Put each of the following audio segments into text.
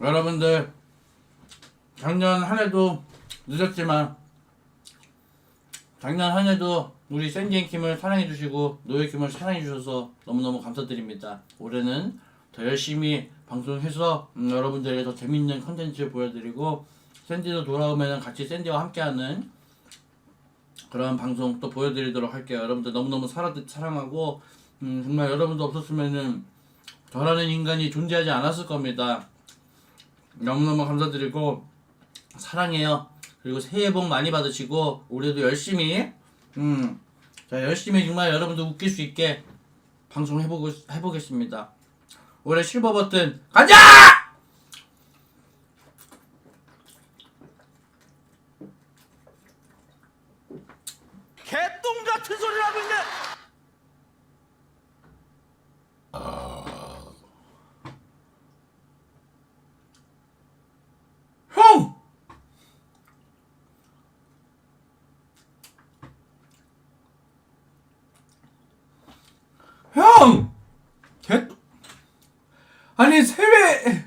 여러분들 작년 한 해도 늦었지만 작년 한 해도 우리 샌디앤킴을 사랑해주시고 노예킴을 사랑해주셔서 너무너무 감사드립니다. 올해는 더 열심히 방송해서 음, 여러분들에게 더 재밌는 컨텐츠 보여드리고 샌디도 돌아오면 같이 샌디와 함께하는 그런 방송 또 보여드리도록 할게요. 여러분들 너무너무 사랑, 사랑하고 음, 정말 여러분도 없었으면은 저라는 인간이 존재하지 않았을 겁니다. 너무너무 감사드리고 사랑해요. 그리고 새해 복 많이 받으시고 올해도 열심히 음, 자 열심히 정말 여러분들 웃길 수 있게 방송 해보고 해보겠습니다. 올해 실버 버튼 가자! 개똥 같은 소리를 하고 있네. 형! 형! 개 아니 새해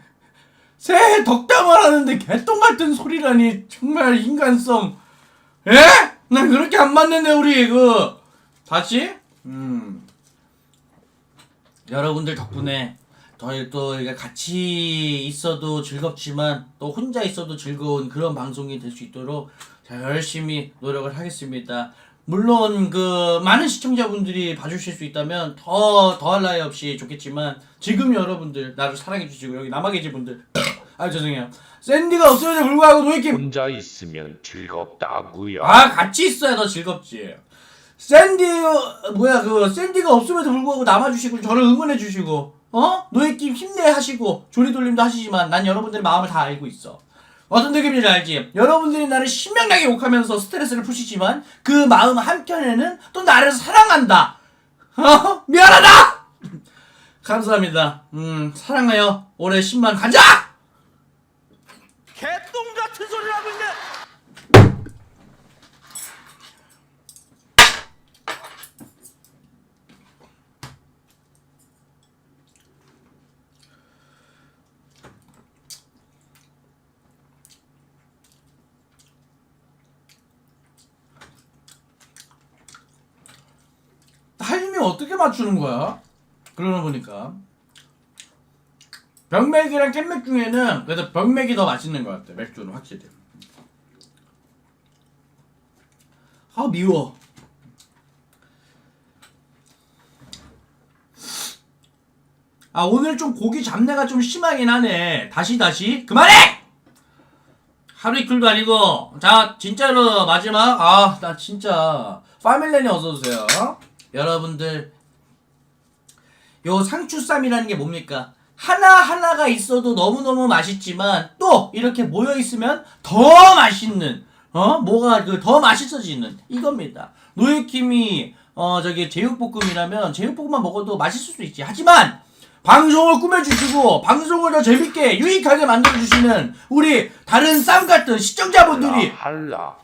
새해 덕담을 하는데 개똥 같은 소리라니 정말 인간성 에? 난 그렇게 안 맞는데 우리 그 다시? 음 여러분들 덕분에 저희 또 같이 있어도 즐겁지만 또 혼자 있어도 즐거운 그런 방송이 될 수 있도록 자, 열심히 노력을 하겠습니다. 물론 그 많은 시청자분들이 봐주실 수 있다면 더 더할 나위 없이 좋겠지만 지금 여러분들 나를 사랑해 주시고 여기 남아 계신 분들 아 죄송해요 샌디가 없음에도 불구하고 노예킴 혼자 있으면 즐겁다고요. 아 같이 있어야 더 즐겁지. 샌디 어, 뭐야 그 샌디가 없음에도 불구하고 남아주시고 저를 응원해 주시고 어 노예킴 힘내 하시고 조리돌림도 하시지만 난 여러분들의 마음을 다 알고 있어. 어떤 느낌인지 알지? 여러분들이 나를 신명나게 욕하면서 스트레스를 푸시지만 그 마음 한켠에는 또 나를 사랑한다. 어 미안하다. 감사합니다. 음 사랑해요. 올해 10만 가자. 개똥 같은 소리를 하고 있네. 어떻게 맞추는 거야? 그러고 보니까. 병맥이랑 깻맥 중에는 그래도 병맥이 더 맛있는 것 같아 맥주는 확실히. 아 미워. 아 오늘 좀 고기 잡내가 좀 심하긴 하네. 다시 다시. 그만해! 하루 이틀도 아니고. 자 진짜로 마지막. 아 나 진짜 파밀레니 어서오세요 여러분들 요 상추쌈이라는 게 뭡니까? 하나하나가 있어도 너무너무 맛있지만 또 이렇게 모여 있으면 더 맛있는 어? 뭐가 그더 맛있어지는 이겁니다. 노예킴이 어 저기 제육볶음이라면 제육볶음만 먹어도 맛있을 수 있지. 하지만 방송을 꾸며주시고 방송을 더 재밌게 유익하게 만들어주시는 우리 다른 쌈 같은 시청자분들이 할라.